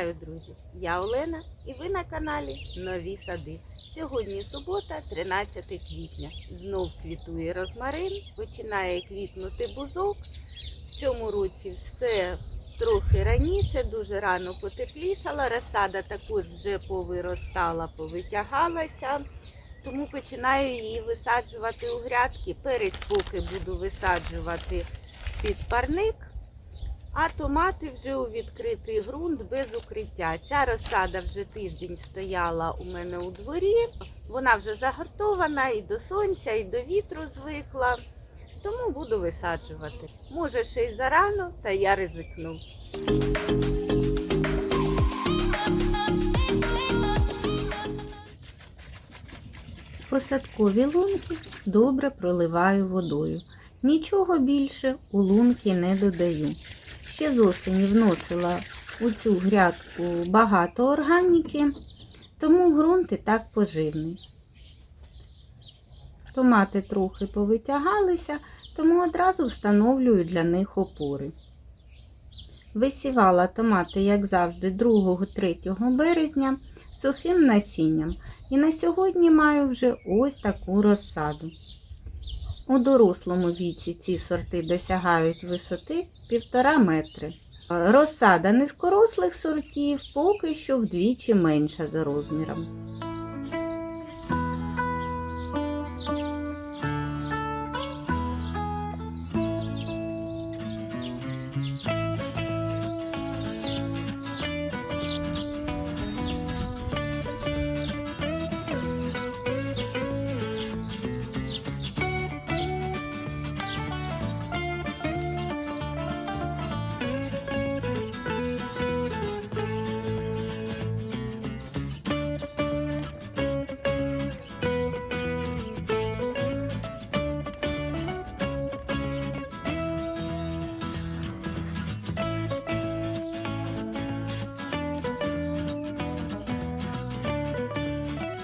Вітаю, друзі! Я Олена і ви на каналі Нові Сади. Сьогодні субота, 13 квітня. Знов квітує розмарин, починає квітнути бузок. В цьому році все трохи раніше, дуже рано потеплішала. Розсада також вже повиростала, повитягалася. Тому починаю її висаджувати у грядки. Перець поки буду висаджувати під парник. А томати вже у відкритий ґрунт без укриття. Ця розсада вже тиждень стояла у мене у дворі. Вона вже загартована і до сонця, і до вітру звикла. Тому буду висаджувати. Може, ще й зарано, та я ризикну. Посадкові лунки добре проливаю водою. Нічого більше у лунки не додаю. Ще з осені вносила у цю грядку багато органіки, тому ґрунт і так поживний. Томати трохи повитягалися, тому одразу встановлюю для них опори. Висівала томати, як завжди, 2-3 березня сухим насінням. І на сьогодні маю вже ось таку розсаду. У дорослому віці ці сорти досягають висоти 1,5 метри. Розсада низкорослих сортів поки що вдвічі менша за розміром.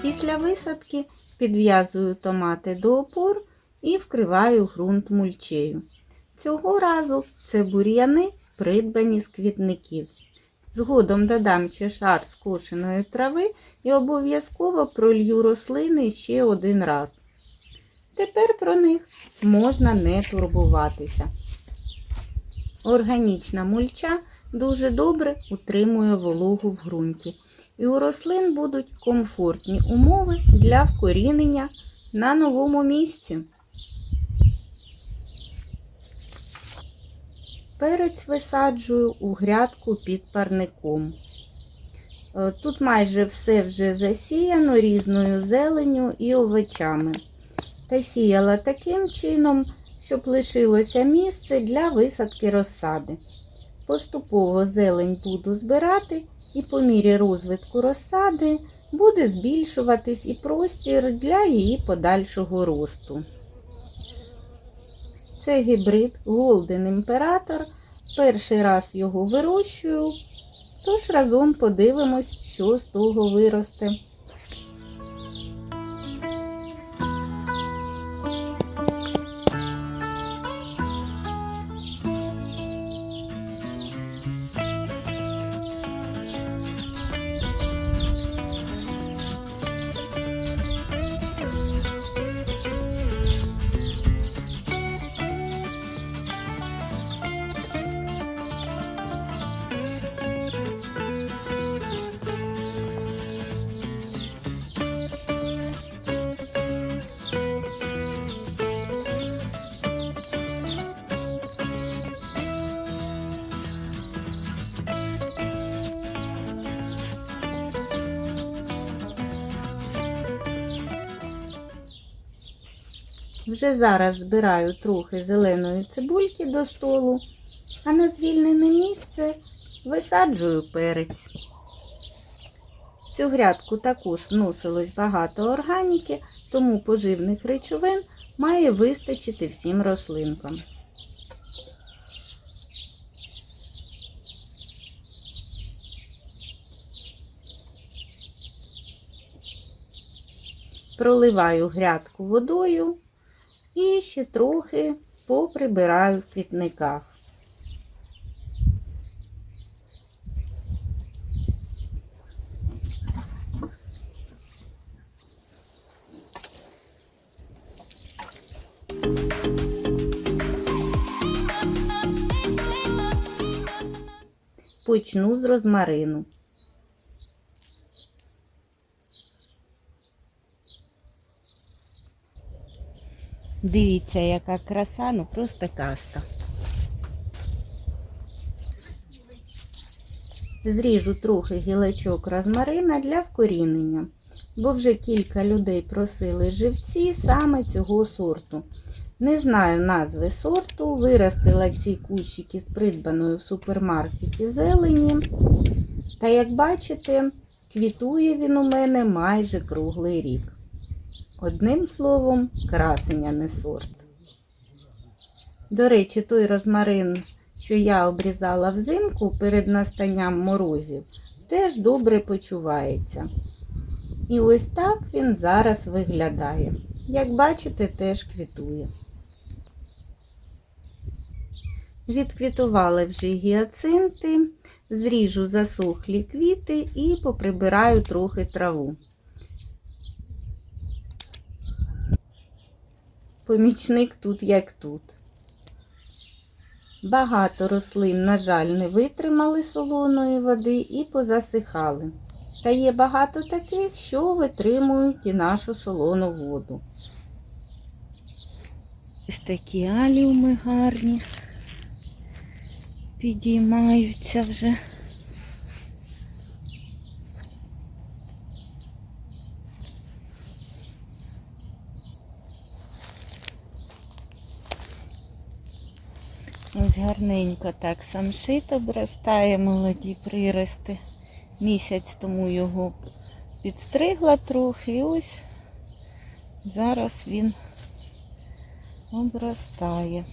Після висадки підв'язую томати до опор і вкриваю ґрунт мульчею. Цього разу це бур'яни, придбані з квітників. Згодом додам ще шар скошеної трави і обов'язково пролью рослини ще один раз. Тепер про них можна не турбуватися. Органічна мульча дуже добре утримує вологу в ґрунті і у рослин будуть комфортні умови для вкорінення на новому місці. Перець висаджую у грядку під парником. Е, Тут майже все вже засіяно різною зеленню і овочами. Та сіяла таким чином, щоб лишилося місце для висадки розсади. Поступово зелень буду збирати і по мірі розвитку розсади буде збільшуватись і простір для її подальшого росту. Це гібрид Golden Imperator. Перший раз його вирощую, тож разом подивимось, що з того виросте. Вже зараз збираю трохи зеленої цибульки до столу, а на звільнене місце висаджую перець. В цю грядку також вносилось багато органіки, тому поживних речовин має вистачити всім рослинкам. Проливаю грядку водою і ще трохи поприбираю в квітниках. Почну з розмарину. Дивіться, яка краса, ну просто казка. Зріжу трохи гілочок розмарина для вкорінення, бо вже кілька людей просили живці саме цього сорту. Не знаю назви сорту, виростила ці кущики з придбаної в супермаркеті зелені. Та як бачите, квітує він у мене майже круглий рік. Одним словом, красення не сорт. До речі, той розмарин, що я обрізала взимку перед настанням морозів, теж добре почувається. І ось так він зараз виглядає. Як бачите, теж квітує. Відквітували вже гіацинти, зріжу засохлі квіти і поприбираю трохи траву. Помічник тут як тут. Багато рослин, на жаль, не витримали солоної води і позасихали. Та є багато таких, що витримують і нашу солону воду. Ось такі аліуми гарні. Підіймаються вже. Ось гарненько так самшит обростає, молоді прирости. Місяць тому його підстригла трохи і ось зараз він обростає.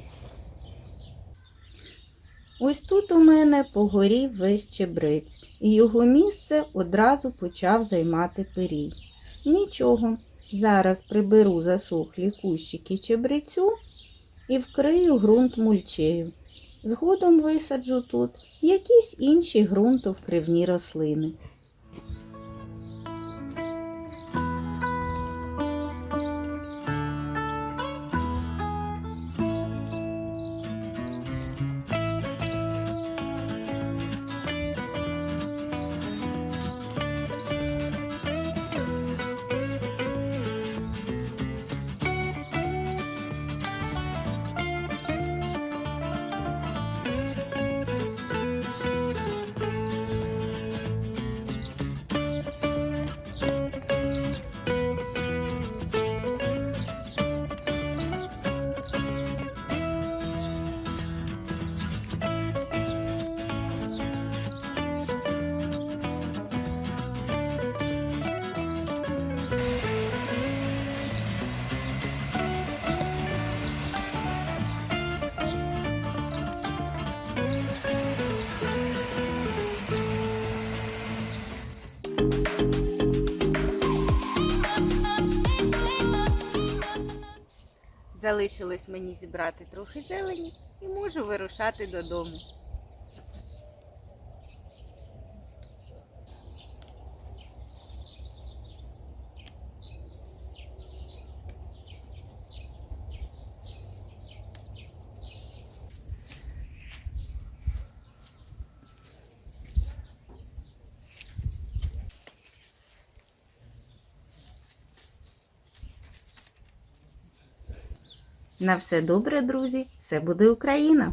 Ось тут у мене погорів весь чебрець, і його місце одразу почав займати пирій. Нічого, зараз приберу засохлі кущики чебрецю і вкрию ґрунт мульчею. Згодом висаджу тут якісь інші ґрунтовкривні рослини. Залишилось мені зібрати трохи зелені і можу вирушати додому. На все добре, друзі! Все буде Україна!